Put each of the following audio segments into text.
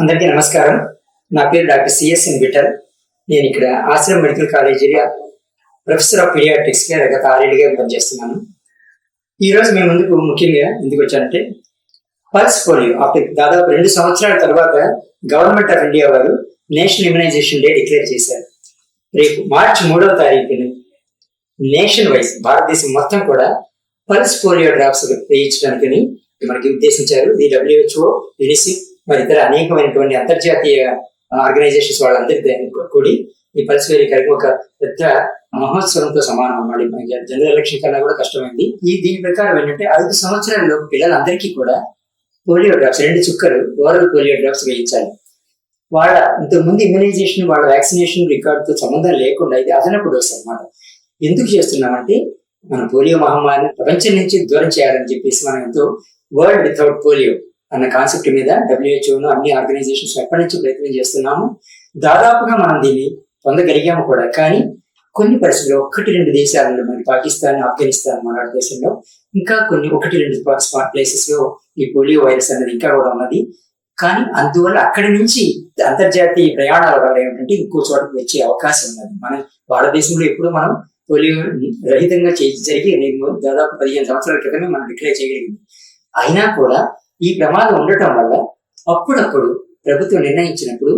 అందరికీ నమస్కారం. నా పేరు డాక్టర్ సిఎస్ఎన్ విఠల్. నేను ఇక్కడ ఆశ్రమ్ మెడికల్ కాలేజీలో ప్రొఫెసర్ ఆఫ్ పీడియాట్రిక్స్గా గత ఆరేళ్ళుగా పనిచేస్తున్నాను. ఈరోజు మేము ముందుకు ముఖ్యంగా ఎందుకు వచ్చానంటే పల్స్ పోలియో ఆఫ్టర్ దాదాపు రెండు సంవత్సరాల తర్వాత గవర్నమెంట్ ఆఫ్ ఇండియా వారు నేషనల్ ఇమ్యునైజేషన్ డే డిక్లేర్ చేశారు. రేపు మార్చి మూడవ తారీఖున నేషన్ వైజ్ భారతదేశం మొత్తం కూడా పల్స్ పోలియో డ్రాప్స్ వేయించడానికి మనకి ఉద్దేశించారు. ఈ డబ్ల్యూహెచ్ఓ యునిసిఫ్ మరి ఇతర అనేకమైనటువంటి అంతర్జాతీయ ఆర్గనైజేషన్స్ వాళ్ళందరితో కూడి ఈ పల్స్ పోలియో కార్యక్రమం ఒక పెద్ద మహోత్సవంతో సమానం అన్నాడు జనరల్ ఎలక్షన్ కన్నా కూడా కష్టమైంది. ఈ దీని ప్రకారం ఏంటంటే ఐదు సంవత్సరాల్లో పిల్లలందరికీ కూడా పోలియో డ్రాప్స్ రెండు చుక్కలు ఓరల్ పోలియో డ్రాప్స్ వేయించాలి. వాళ్ళ ఇంతకుముందు ఇమ్యునైజేషన్ వాళ్ళ వ్యాక్సినేషన్ రికార్డుతో సంబంధం లేకుండా ఇది అదనప్పుడు వస్తుంది అన్నమాట. ఎందుకు చేస్తున్నామంటే మన పోలియో మహమ్మారిని ప్రపంచం నుంచి దూరం చేయాలని చెప్పేసి మనం ఎంతో వరల్డ్ వితౌట్ పోలియో అన్న కాన్సెప్ట్ మీద డబ్ల్యూహెచ్ఓను అన్ని ఆర్గనైజేషన్స్ ఎప్పటి నుంచి ప్రయత్నం చేస్తున్నాము. దాదాపుగా మనం దీన్ని పొందగలిగాము కూడా. కానీ కొన్ని పరిస్థితుల్లో ఒకటి రెండు దేశాలలో మరి పాకిస్తాన్ ఆఫ్ఘనిస్తాన్ మన దేశంలో ఇంకా కొన్ని ఒకటి రెండు ప్లేసెస్లో ఈ పోలియో వైరస్ అనేది ఇంకా కూడా ఉన్నది. కానీ అందువల్ల అక్కడి నుంచి అంతర్జాతీయ ప్రయాణాల వల్ల ఏమిటంటే ఇంకో చోటకి వచ్చే అవకాశం ఉన్నది. మన భారతదేశంలో ఎప్పుడు మనం పోలియో రహితంగా చేసి జరిగి దాదాపు పదిహేను సంవత్సరాల క్రితమే మనం డిక్లేర్ చేయగలిగింది. అయినా కూడా ఈ ప్రమాదం ఉండటం వల్ల అప్పుడప్పుడు ప్రభుత్వం నిర్ణయించినప్పుడు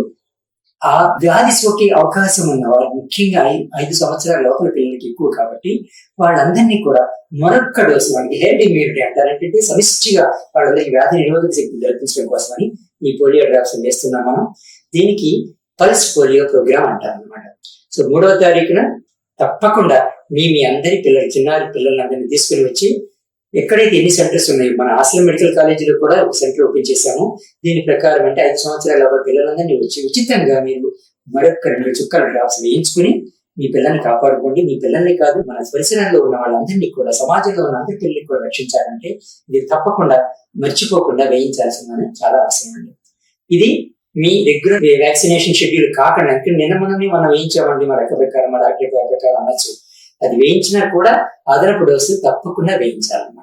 ఆ వ్యాధి సోకే అవకాశం ఉన్న వారు ముఖ్యంగా ఐదు సంవత్సరాల లోపల పిల్లలకి ఎక్కువ కాబట్టి వాళ్ళందరినీ కూడా మరొక్క డోసు వాళ్ళకి హెడ్ ఇమ్యూనిటీ అంటారు అంటే సమిష్టిగా వాళ్ళందరికీ వ్యాధి నిరోధక శక్తి కల్పించడం కోసమని ఈ పోలియో డ్రాప్స్ వేస్తున్నాం మనం. దీనికి పల్స్ పోలియో ప్రోగ్రామ్ అంటారు అనమాట సో మూడవ తారీఖున తప్పకుండా మీ మీ అందరి పిల్లలు చిన్నారి పిల్లలందరినీ తీసుకుని వచ్చి ఎక్కడైతే ఎన్ని సెంటర్స్ ఉన్నాయి మన ఆసియా మెడికల్ కాలేజీలో కూడా ఒక సెంటర్ ఓపెన్ చేశాము. దీని ప్రకారం అంటే ఐదు సంవత్సరాల పిల్లలందరినీ వచ్చి ఉచితంగా మీరు మరొక రెండు చుక్కల డ్రాప్స్ వేయించుకుని మీ పిల్లల్ని కాపాడుకోండి. మీ పిల్లల్ని కాదు మన పరిసరాల్లో ఉన్న వాళ్ళందరినీ కూడా సమాజంలో ఉన్న అందరి పిల్లల్ని కూడా రక్షించాలంటే ఇది తప్పకుండా మర్చిపోకుండా వేయించాల్సిందని చాలా అవసరం అండి ఇది మీ రెగ్యులర్ వ్యాక్సినేషన్ షెడ్యూల్ కాకుండా నిన్న మనల్ని మనం వేయించామండి మా రక ప్రకారం మా డాక్టర్ ప్రకారం అనొచ్చు. అది వేయించినా కూడా అదనపు డోసు తప్పకుండా వేయించాలి.